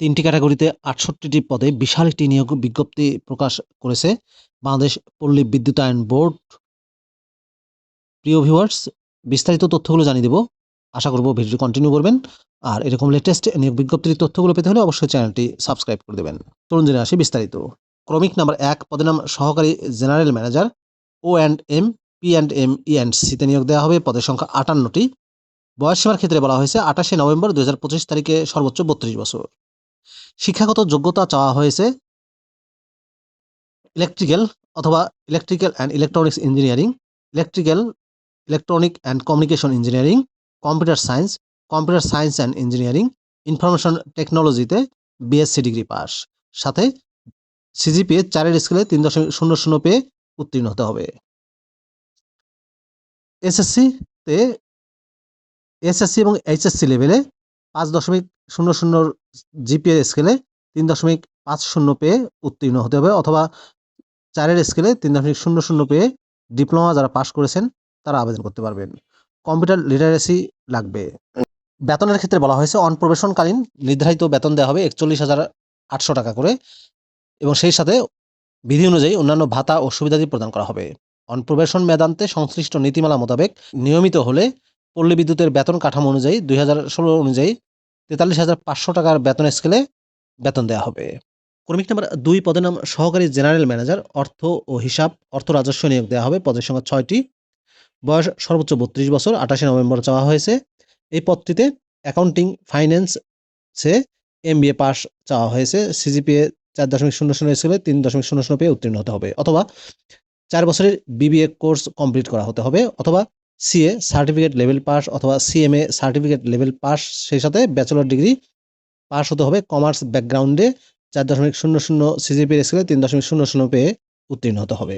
তিনটি ক্যাটাগরিতে আটষট্টিটি পদে বিশাল একটি নিয়োগ বিজ্ঞপ্তি প্রকাশ করেছে বাংলাদেশ পল্লী বিদ্যুতায়ন বোর্ড। প্রিয় ভিউয়ার্স, বিস্তারিত তথ্যগুলো জানিয়ে দেবো। আশা করব ভিডিও কন্টিনিউ করবেন। আর এরকম লেটেস্ট নিয়োগ বিজ্ঞপ্তির তথ্যগুলো পেতে হলে অবশ্যই চ্যানেলটি সাবস্ক্রাইব করে দেবেন। চলুন জেনে আসি বিস্তারিত। ক্রমিক নাম্বার এক, পদের নাম সহকারী general manager O and M P and M E and সিতে নিয়োগ দেওয়া হবে। পদের সংখ্যা আটান্নটি। বয়সসীমার ক্ষেত্রে বলা হয়েছে আঠাশে নভেম্বর দু হাজার পঁচিশ তারিখে সর্বোচ্চ বত্রিশ বছর। শিক্ষাগত যোগ্যতা চাওয়া হয়েছে ইলেকট্রিক্যাল অথবা electrical and electronics engineering electrical electronic and communication engineering computer science computer science and engineering information টেকনোলজিতে বিএসসি ডিগ্রি পাস সাথে সিজিপিএ চারের স্কেলে তিন দশমিক শূন্য শূন্য পেয়ে উত্তীর্ণ হতে হবে। এসএসসিতে এসএসসি এবং এইচএসসি লেভেলে পাঁচ দশমিক শূন্য শূন্য জিপিএ স্কেলে তিন দশমিক পাঁচ শূন্য পেয়ে উত্তীর্ণ হতে হবে অথবা চারের স্কেলে তিন দশমিক শূন্য শূন্য পেয়ে ডিপ্লোমা যারা পাশ করেছেন, তারা আবেদন করতে পারবেন। কম্পিউটার লিটারেসি লাগবে। বেতনের ক্ষেত্রে বলা হয়েছে অনপ্রবেশনকালীন নির্ধারিত বেতন দেওয়া হবে একচল্লিশ হাজার আটশো টাকা করে এবং সেই সাথে বিধি অনুযায়ী অন্যান্য ভাতা ও সুবিধাদি প্রদান করা হবে। অনপ্রবেশন মেদান্তে সংশ্লিষ্ট নীতিমালা মোতাবেক নিয়মিত হলে পল্লী বিদ্যুতের বেতন কাঠামো অনুযায়ী দুই হাজার ষোলো অনুযায়ী তেতাল্লিশ হাজার পাঁচশো টাকার বেতন স্কেলে বেতন দেওয়া হবে। কর্মিক নাম্বার দুই, পদের নাম সহকারী জেনারেল ম্যানেজার, অর্থ ও হিসাব, অর্থ রাজস্ব নিয়োগ দেওয়া হবে। পদের সংখ্যা ছয়টি। বয়স সর্বোচ্চ বত্রিশ বছর, আঠাশে নভেম্বর চাওয়া হয়েছে। এই পদটিতে অ্যাকাউন্টিং ফাইন্যান্সে এম বি এ পাস চাওয়া হয়েছে। সিজিপিএ চার দশমিক শূন্য শূন্য স্কেলে তিন দশমিক শূন্য শূন্য পেয়ে উত্তীর্ণ হতে হবে। অথবা চার বছরের বিবিএ কোর্স কমপ্লিট করা হতে হবে। অথবা সিএ সার্টিফিকেট লেভেল পাস অথবা সিএমএ সার্টিফিকেট লেভেল পাস সেই সাথে ব্যাচেলর ডিগ্রি পাস হতে হবে কমার্স ব্যাকগ্রাউন্ডে চার দশমিক শূন্য শূন্য সিজিপির স্কেলে তিন দশমিক শূন্য শূন্য পেয়ে উত্তীর্ণ হতে হবে।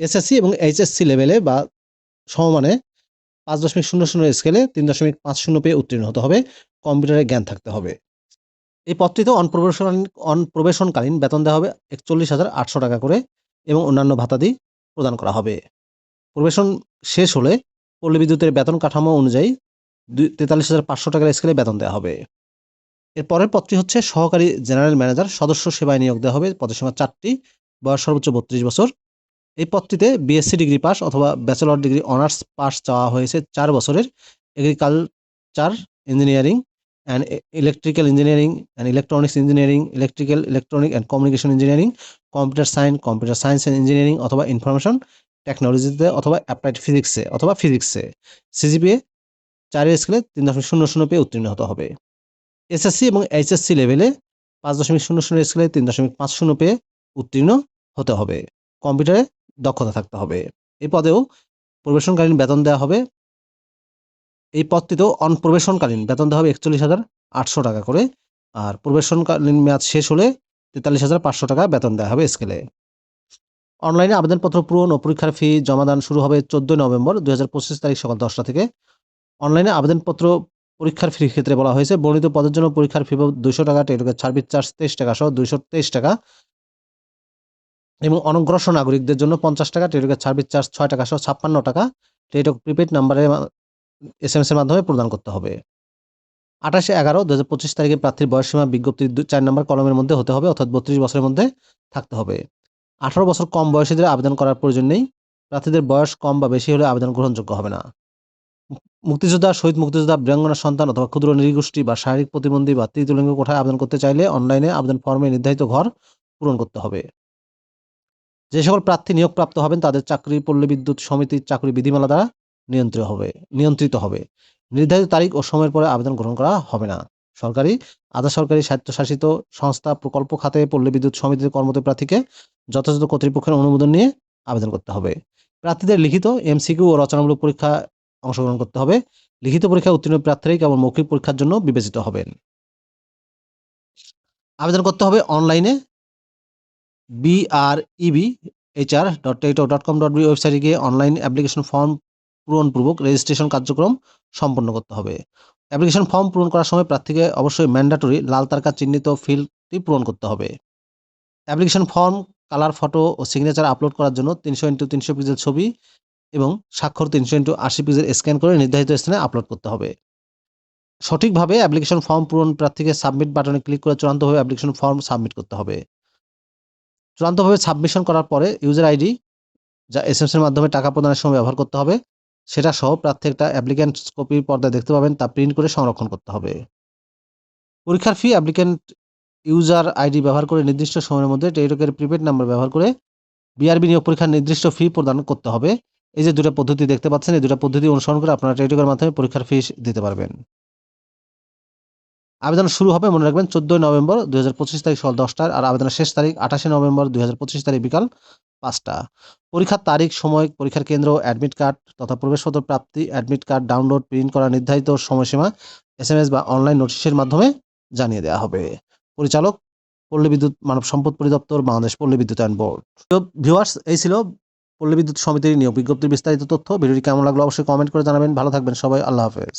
এসএসসি এবং এইচএসসি লেভেলে বা সমমানে পাঁচ দশমিক শূন্য শূন্য স্কেলে তিন দশমিক পাঁচ শূন্য পেয়ে উত্তীর্ণ হতে হবে কম্পিউটারে জ্ঞান থাকতে হবে। এই পদটিতে অনপ্রবেশন অনপ্রবেশনকালীন বেতন দেওয়া হবে একচল্লিশ হাজার আটশো টাকা করে এবং অন্যান্য ভাতাদি প্রদান করা হবে। প্রবেশন শেষ হলে পল্লী বিদ্যুতের বেতন কাঠামো অনুযায়ী দুই তেতাল্লিশ হাজার পাঁচশো টাকার স্কেলে বেতন দেওয়া হবে। এর পরের পদটি হচ্ছে সহকারী জেনারেল ম্যানেজার, সদস্য সেবায় নিয়োগ দেওয়া হবে পদের সংখ্যা চারটি, বয়স সর্বোচ্চ বত্রিশ বছর। এই পদটিতে বিএসসি ডিগ্রি পাস অথবা ব্যাচেলর ডিগ্রি অনার্স পাস চাওয়া হয়েছে চার বছরের agriculture engineering and electrical engineering and electronics engineering, electrical electronic and communication engineering, computer science computer science and engineering অথবা ইনফরমেশন টেকনোলজিতে অথবা অ্যাপ্লাইড ফিজিক্সে অথবা ফিজিক্সে সিজিপিএ চারের স্কেলে তিন দশমিক শূন্য শূন্য পেয়ে উত্তীর্ণ হতে হবে। এসএসসি এবং এইচএসসি লেভেলে পাঁচ দশমিক শূন্য শূন্য স্কেলে তিন দশমিক পাঁচ শূন্য পেয়ে উত্তীর্ণ হতে হবে। কম্পিউটারে দক্ষতা থাকতে হবে। এই পদেও প্রবেশনকালীন বেতন দেওয়া হবে। এই পদটিতেও অনপ্রবেশনকালীন বেতন দেওয়া হবে একচল্লিশ হাজার আটশো টাকা করে। আর প্রবেশনকালীন মেয়াদ শেষ হলে তেতাল্লিশ হাজার পাঁচশো টাকা বেতন দেওয়া হবে স্কেলে অনলাইনে আবেদনপত্র পূরণ ও পরীক্ষার ফি জমাদান শুরু হবে চোদ্দোই নভেম্বর দুই হাজার পঁচিশ তারিখ সকাল দশটা থেকে। অনলাইনে আবেদনপত্র পরীক্ষার ফির ক্ষেত্রে বলা হয়েছে, বর্ণিত পদের জন্য পরীক্ষার ফি দুশো টাকা, টেলিটকের সার্ভিস চার্জ তেইশ টাকা সহ দুইশো তেইশ টাকা এবং অনগ্রসর নাগরিকদের জন্য পঞ্চাশ টাকা, টেলিটকের সার্ভিস চার্জ ছয় টাকা সহ ছাপ্পান্ন টাকা। টেলিটক প্রিপেড নাম্বারে এস এম এস এর মাধ্যমে প্রদান করতে হবে। আঠাশে এগারো দু হাজার পঁচিশ তারিখে প্রার্থীর বয়সসীমা বিজ্ঞপ্তির দু- চার নম্বর কলমের মধ্যে হতে হবে, অর্থাৎ বত্রিশ বছরের মধ্যে থাকতে হবে। আঠারো বছর কম বয়সীদের আবেদন করার প্রয়োজন নেই, প্রার্থীদের বয়স কম বা বেশি হলে আবেদন গ্রহণযোগ্য হবে না। মুক্তিযোদ্ধা, শহীদ মুক্তিযোদ্ধা, বীরাঙ্গনা সন্তান অথবা ক্ষুদ্র নৃগোষ্ঠী বা শারীরিক প্রতিবন্ধী বা তৃতীয় লিঙ্গ কোঠায় আবেদন করতে চাইলে অনলাইনে আবেদন ফর্মে নির্ধারিত ঘর পূরণ করতে হবে। যে সকল প্রার্থী নিয়োগপ্রাপ্ত হবেন, তাদের চাকরি, পল্লী বিদ্যুৎ সমিতির চাকরি বিধিমালা দ্বারা নিয়ন্ত্রিত হবে নিয়ন্ত্রিত হবে। নির্ধারিত তারিখ ও সময়ের পরে আবেদন গ্রহণ করা হবে না। সরকারি, আধা সরকারি স্বায়ত্তশাসিত সংস্থা প্রকল্প খাতে পল্লী বিদ্যুৎ সমিতির কর্মরত প্রার্থীকে যথাযথ কর্তৃপক্ষের অনুমোদন নিয়ে আবেদন করতে হবে। প্রার্থীদের লিখিত এমসিকিউ ও রচনামূলক পরীক্ষা অংশগ্রহণ করতে হবে। লিখিত পরীক্ষায় উত্তীর্ণ প্রার্থীরাই কেবল মৌখিক পরীক্ষার জন্য বিবেচিত হবেন। আবেদন করতে হবে অনলাইনে। বিআরইবি এইচআর ডট টেটো ডট কম ডট বি ওয়েবসাইটে গিয়ে অনলাইন অ্যাপ্লিকেশন ফর্ম পূরণপূর্বক রেজিস্ট্রেশন কার্যক্রম সম্পন্ন করতে হবে। অ্যাপ্লিকেশন ফর্ম পূরণ করার সময় প্রার্থীকে অবশ্যই ম্যান্ডাটরি লাল তারকা চিহ্নিত ফিল্ডটি পূরণ করতে হবে। অ্যাপ্লিকেশন ফর্ম, কালার, ফটো ও সিগনেচার আপলোড করার জন্য তিনশো ইন্টু তিনশো পিক্সেল ছবি এবং স্বাক্ষর তিনশো ইন্টু আশি পিক্সেল স্ক্যান করে নির্ধারিত স্থানে আপলোড করতে হবে। সঠিকভাবে অ্যাপ্লিকেশন ফর্ম পূরণ প্রার্থীকে সাবমিট বাটনে ক্লিক করে চূড়ান্তভাবে অ্যাপ্লিকেশন ফর্ম সাবমিট করতে হবে। চূড়ান্তভাবে সাবমিশন করার পরে ইউজার আইডি যা এসএমএস এর মাধ্যমে টাকা প্রদানের সময় ব্যবহার করতে হবে সেটা সহ প্রার্থী একটা অ্যাপ্লিক্যান্ট কপি পর্দায় দেখতে পাবেন, তা প্রিন্ট করে সংরক্ষণ করতে হবে। পরীক্ষার ফি অ্যাপ্লিক্যান্ট ইউজার আইডি ব্যবহার করে নির্দিষ্ট সময়ের মধ্যে টেলিটকের প্রিপেড নাম্বার ব্যবহার করে বিআরবি নিয়োগ পরীক্ষার নির্দিষ্ট ফি প্রদান করতে হবে। এই যে দুটো পদ্ধতি দেখতে পাচ্ছেন, এই দুটো পদ্ধতি অনুসরণ করে আপনারা টেলিটকের মাধ্যমে পরীক্ষার ফি দিতে পারবেন। আবেদন শুরু হবে, মনে রাখবেন, চোদ্দোই নভেম্বর দু হাজার পঁচিশ তারিখ সকাল দশটার, আর আবেদনের শেষ তারিখ আঠাশে নভেম্বর দু হাজার পঁচিশ তারিখ বিকাল পাঁচটা। পরীক্ষার তারিখ, সময়, পরীক্ষার কেন্দ্র অ্যাডমিট কার্ড তথা প্রবেশপত্র প্রাপ্তি অ্যাডমিট কার্ড ডাউনলোড প্রিন্ট করা নির্ধারিত সময়সীমা এসএমএস বা অনলাইন নোটিশের মাধ্যমে জানিয়ে দেওয়া হবে। পরিচালক পল্লী বিদ্যুৎ মানব সম্পদ পরিদপ্তর, বাংলাদেশ পল্লী বিদ্যুতায়ন বোর্ড। ভিউয়ার্স এই ছিল পল্লী বিদ্যুৎ সমিতির নিয়োগ বিজ্ঞপ্তির বিস্তারিত তথ্য। ভিডিওটি কেমন লাগল অবশ্যই কমেন্ট করে জানাবেন। ভালো থাকবেন সবাই। আল্লাহ হাফেজ।